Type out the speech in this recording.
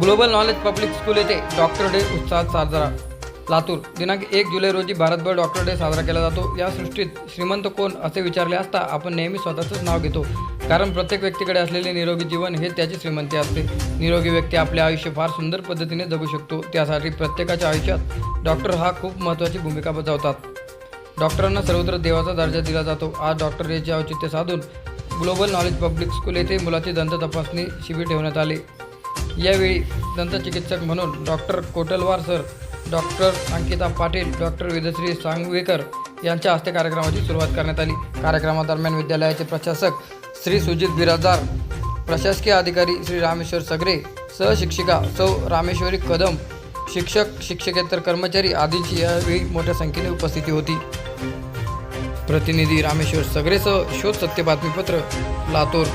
Global knowledge public school येथे doctor day उत्साहात साजरा. लातूर दिनांक एक जुलै रोजी भारतभर डॉक्टर डे साजरा केला जातो. या सृष्टीत श्रीमंत कोण असे विचारले असता आपण नेहमी स्वतःचंच नाव घेतो. कारण प्रत्येक व्यक्तीकडे असलेले निरोगी जीवन हे त्याची श्रीमंती असते. निरोगी व्यक्ती आपले आयुष्य फार सुंदर पद्धतीने जगू शकतो. त्यासाठी प्रत्येकाच्या आयुष्यात डॉक्टर हा खूप महत्त्वाची भूमिका बजावतात. डॉक्टरांना सर्वत्र देवाचा दर्जा दिला जातो. आज डॉक्टर डेचे औचित्य साधून ग्लोबल नॉलेज पब्लिक स्कूल येथे मुलाची दंत तपासणी शिबिर ठेवण्यात आले. यावेळी दंतचिकित्सक म्हणून doctor Kotalwar sir doctor Ankita Patil doctor Vedashri Sangvekar यांच्या हस्ते कार्यक्रमाची सुरुवात करण्यात आली. कार्यक्रमादरम्यान विद्यालयाचे प्रशासक श्री सुजित बिराजार प्रशासकीय अधिकारी श्री रामेश्वर सगरे सहशिक्षिका सौ रामेश्वरी कदम शिक्षक शिक्षकेतर कर्मचारी आदींची यावेळी मोठ्या संख्येने उपस्थिती होती. प्रतिनिधी रामेश्वर सगरेसह शोध सत्य बातमीपत्र लातूर.